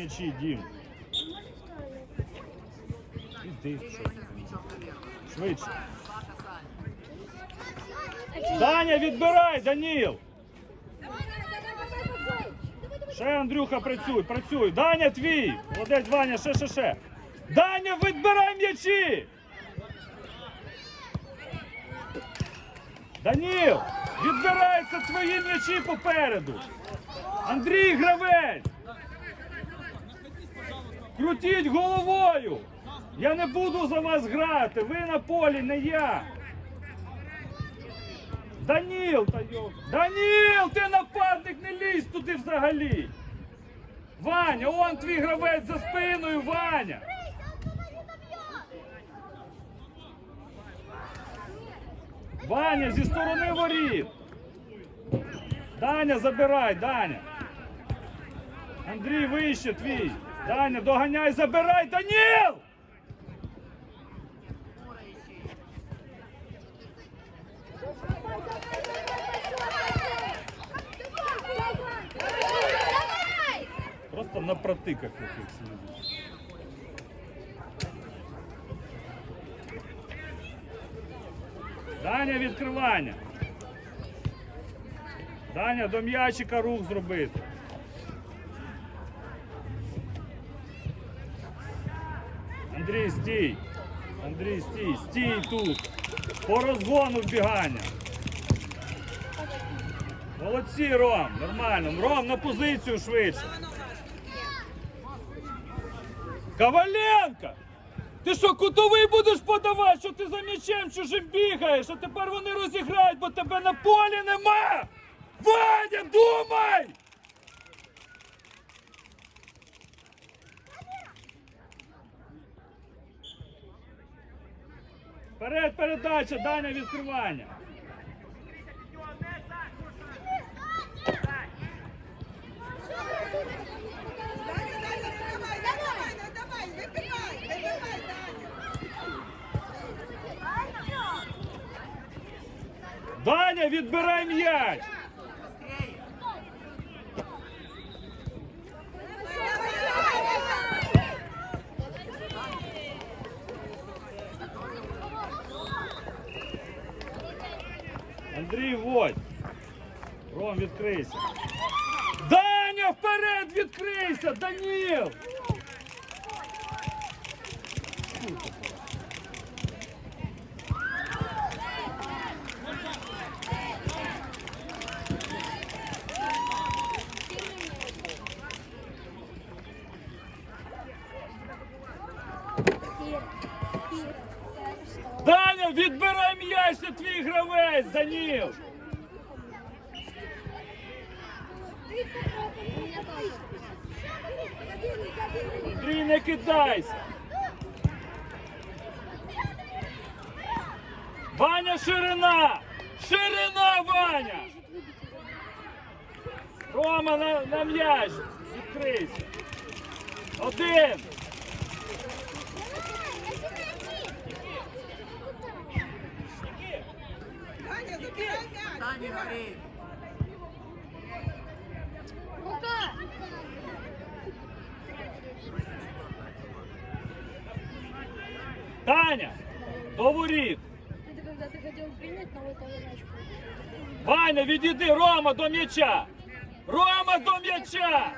М'ячі, Дім. Іди? Швидше. Даня, відбирай, Даніл! Ще Андрюха працюй, працюй. Даня твій! Молодець, Ваня, ще, ще, ще. Даня, відбирай м'ячі! Даніл! Відбираються твої м'ячі попереду! Андрій Гравець! Крутіть головою! Я не буду за вас грати! Ви на полі, не я! Даніл, та йо... Даніл, ти нападник, не лізь туди взагалі! Ваня, он твій гравець за спиною, Ваня! Ваня, зі сторони воріт! Даня, забирай, Даня! Андрій, вище твій! Даня, доганяй, забирай, Даніл! Просто на протиках якихось сидиш. Даня, відкривання. Даня, до м'ячика рух зробити. Андрій, стій. Андрій, стій, стій тут. По розгону вбігання. Молодці, Ром, нормально. Ром, на позицію швидше. Коваленко! Ти що, кутовий будеш подавати, що ти за м'ячем чужим бігаєш, а тепер вони розіграють, бо тебе на полі нема! Ваня, думай! Вперед передача, Даня відкривання. Даня, відбирай м'яч! Андрій, водь. Ром, відкрийся. Даня, вперед відкрийся! Даніл! Даня, відбирай м'яч, твій гравець, Даніл! Андрій, не кидайся! Ваня, ширина! Ширина, Ваня! Рома на, на м'яч! Відкрийся! Один! Таня! До воріт! Ваня, відійди, Рома до м'яча! Рома до м'яча!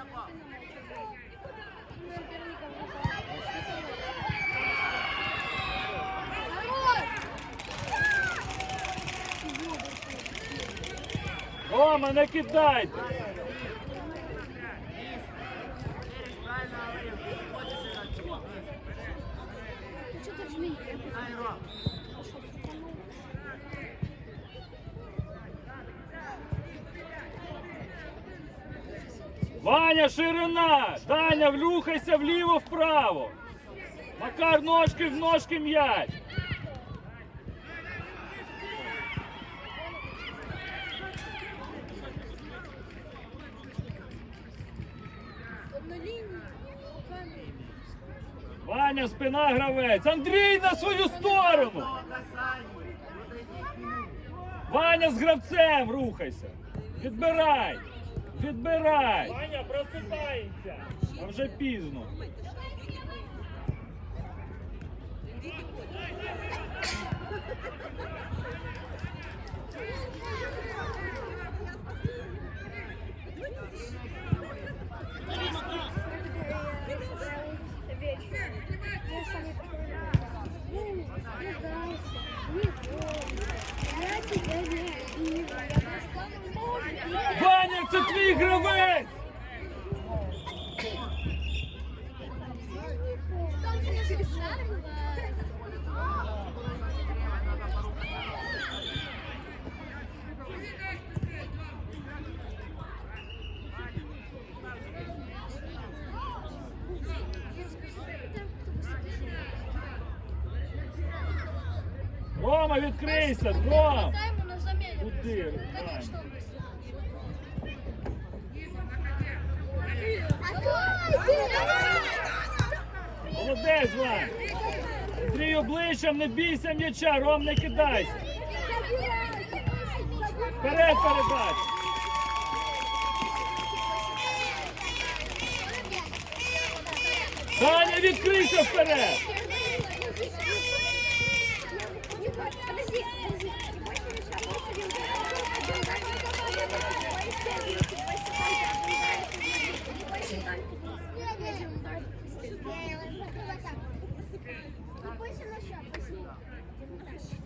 Рома, не кидайте! Ваня, ширина! Даня, влюхайся вліво-вправо! Макар, ножки в ножки м'яч! Ваня, спина гравець! Андрій на свою сторону! Ваня з гравцем рухайся! Відбирай! Відбирай! Ваня, просипається. А вже пізно. Я тебя не вижу. Я достану нож. Ваня, це твій гравець! Рома, відкрийся! Ром! Дай ему на замену. Куди? Конечно, Молодець! Андрій обличчям, не бійся м'яча, Ром, не кидайся! Вперед передач! Даня, відкрийся вперед! Подожди, подожди.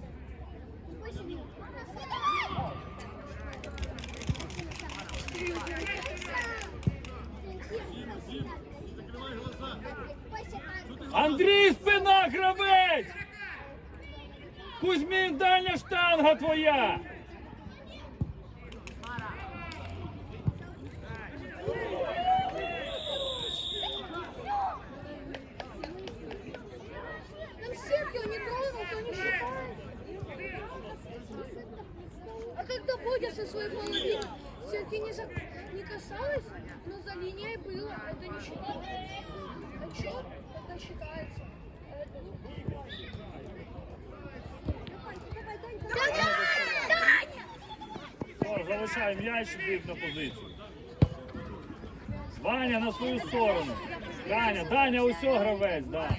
Андрій, спина, гравець! Кузьмін, дальня штанга твоя! Там сетки он не тронул, то не считает. А когда Бодя со своей половины сетки не, за... не касалась, но за линией было, это не считается. А что? Это считается. О, залишай м'яч, йди на позицію. Ваня на свою сторону. Даня, Даня, усьо гравець, да.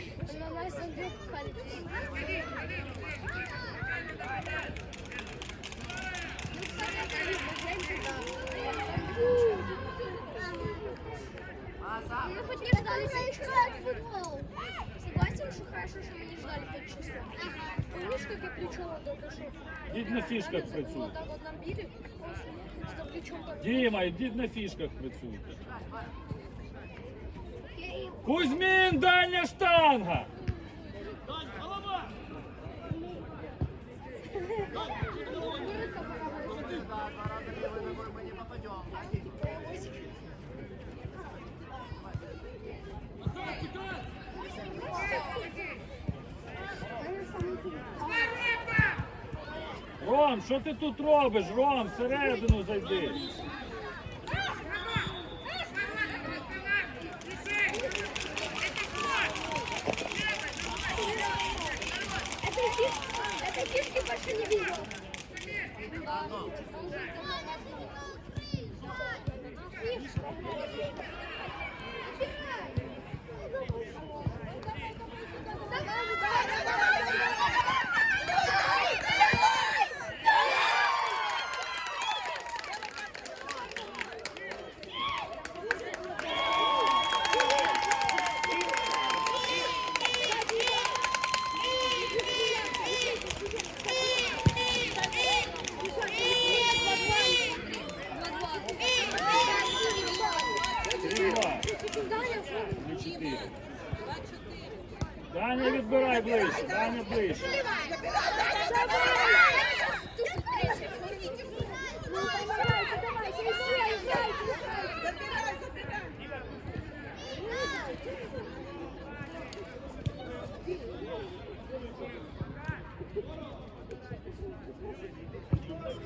Мы хоть не ждали 5 часов. Согласен, что хорошо, что мы не ждали 5 часов. Помнишь, как я плечом вот только что? Дід на фішках працює. Вот так вот нам били, что плечом так. Діма, йдіть на фішках працюй. Кузьмін, дальня штанга! Ром, що ти тут робиш? Ром, всередину зайди.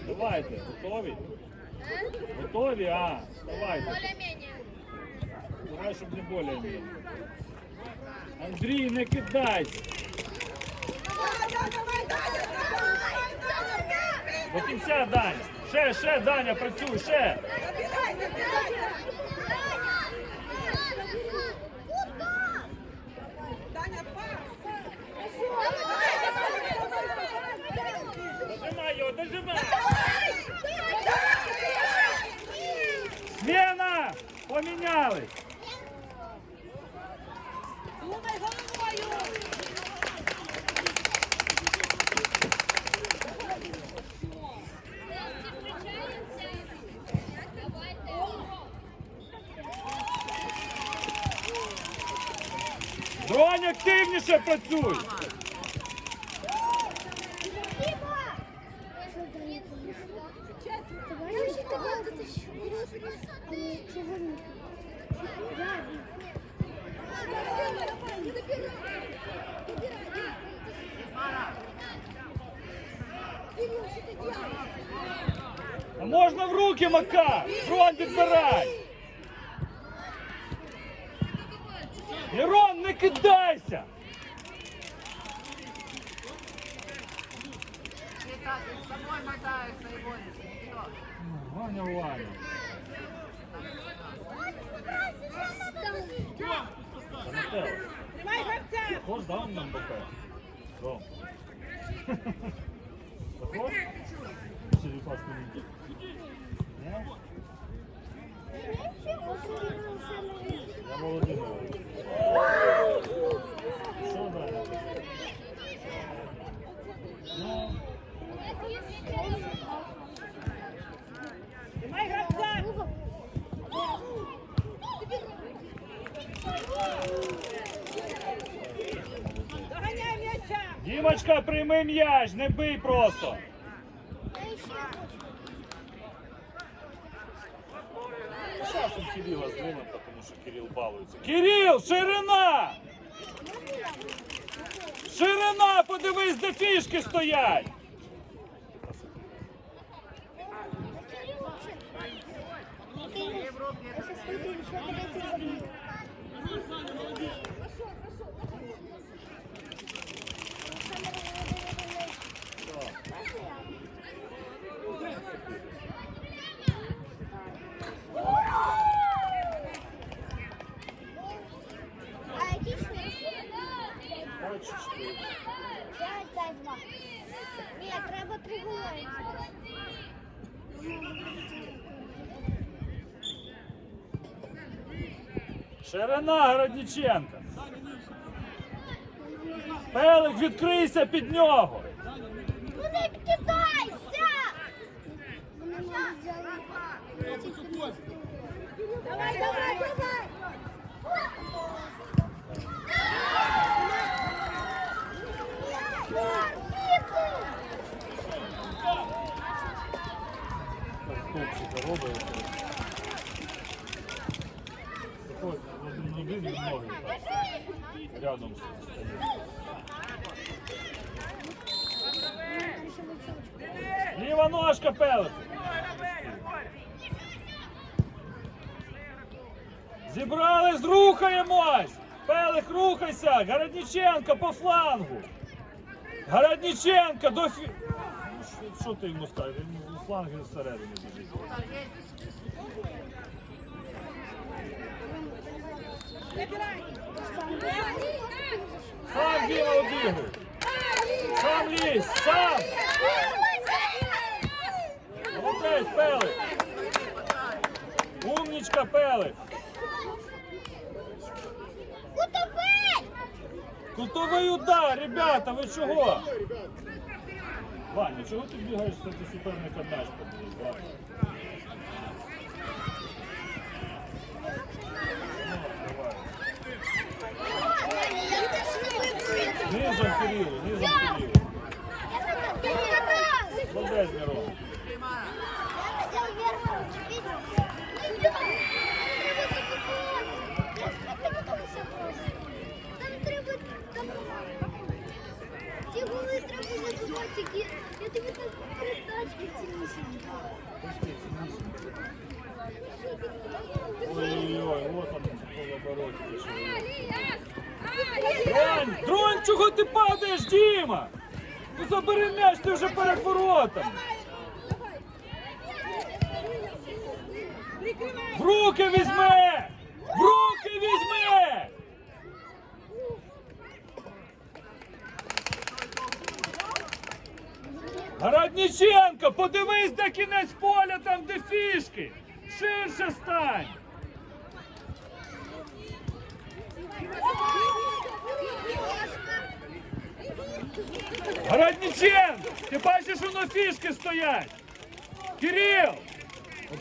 Давайте, готові? Готові? А, давайте. Более-менее. Давай, щоб не более. Андрій, не кидайся. До кінця, Даня. Ще, ще, Даня, працюй, ще. Забігай, забирай! Працюй! А можна в руки, Мака! Дрон відбирай! Гравця! Захож, да, он нам БП? Ром. Захож? Чи пас не Ні? Я Володимир. Що далі? Ну, Тримай гравця! Доганяй м'яча! Дімочка, прийми м'яч, не бий просто. Сейчас он Кирилла сдвинет, потому что Кирилл балуется. Кирилл, ширина! Ширина, подивись, де фішки стоять! Ні, Ширина Городніченка. Пелик, відкрийся під нього. Ну не кидайся! Вони можуть взяти. Давай, давай, давай! Стопчика робить. Заходь, вот не видно ноги так, рядом. Ліва ножка Пелик. Зібрались, рухаємось! Пелик, рухайся! Городніченко по флангу! Городніченко до фі... Ну, що- ти йому у фланги всередині біжить. Забирай! Сам Діма обігруй! Сам лізь! Сам! Молодець, Пелик! Умнічка, Кутовий! Кутовий удар, ребята, ви чого? Ваня, чого ти бігаєш, що ти суперника подивись, Низом Кирилу, низом Кирилу. Молодець, Мирон. Треба забивати, які- я тобі так передачки ціннісінькі. Ой-ой-ой, вот он, полобороті пішов. Дронь, Дронь, чого ти падаєш, Діма? Ну забери м'яч, ти вже перед воротами. В руки візьми! В руки візьми! Городніченко, подивись, де кінець поля, там де фішки. Ширше стань. Городніченко, ти бачиш, воно фішки стоять. Кирил,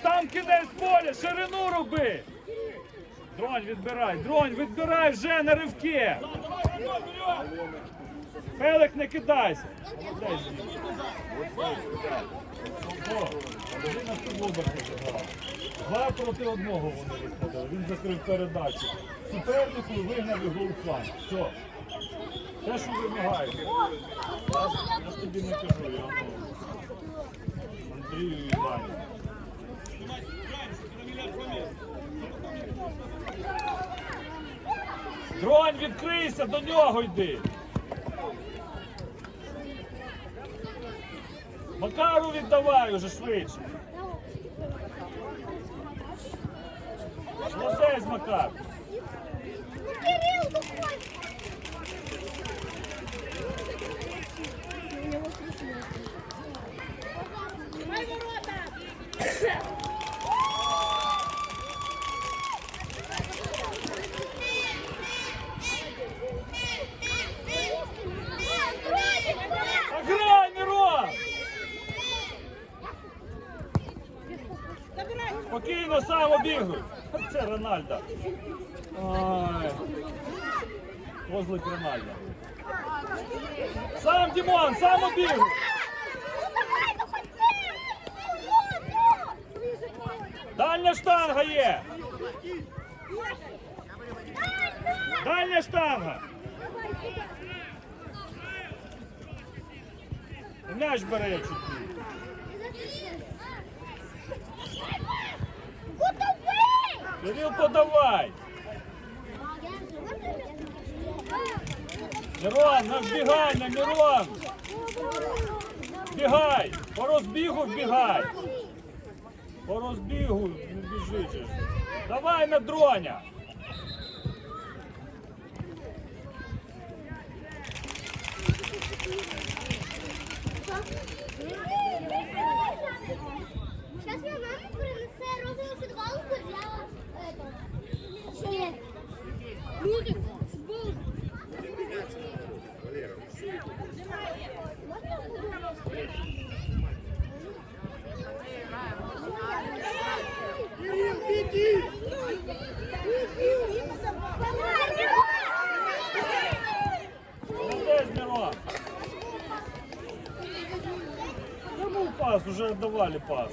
там кінець поля, ширину роби. Дронь відбирай, дронь відбирай вже на ривки. Пелик, не кидайся. Два проти одного вони виходили. Він закрив передачу. Супернику вигнав його у фланг. Все. Те, що вимагають. Я, ж- тобі не кажу, я Андрію і Дані. Дронь, відкрийся, до нього йди. Макару віддавай уже швидше. Молодець, Макар. Ну, Кирилл, выходи! Тримай ворота. Ограй, Мирон! Забирай. Спокійно сам. Це Рональдо. Ой. Козлик Рональдо. Сам Дімон, сам обігруй. Дальня штанга є. Дальня штанга. М'яч бере чуть. Кирил, подавай. Мирон, на вбігання, Мирон. Бігай. По розбігу вбігай. По розбігу не біжиш. Давай на дроня. Сейчас я маме принесе розовую футболку для этого. Футболку. Кому пас? Уже отдавали пас.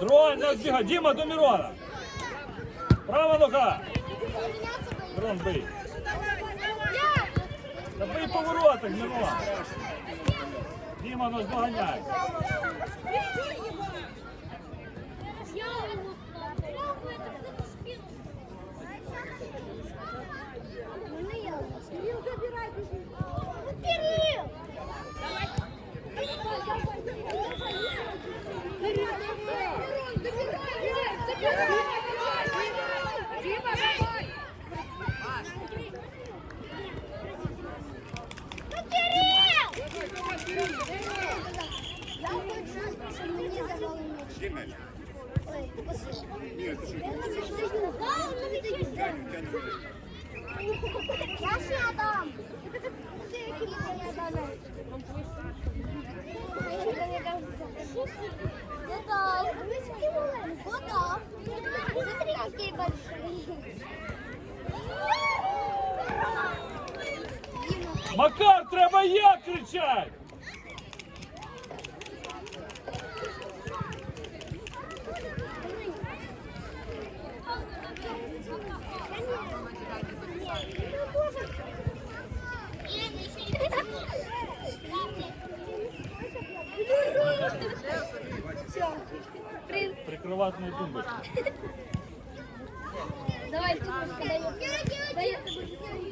Дрон, на вбігай. Діма до Мирона. Права нога. Мирон, бий. Та бий по Мирон. Діма нас доганяй. Відчуй його. Кирилл, забирай, бежи. Макар, треба я кричать. Все. Прикриватної тумбочки. Давай, тумбочка, дай. Дай я тобі.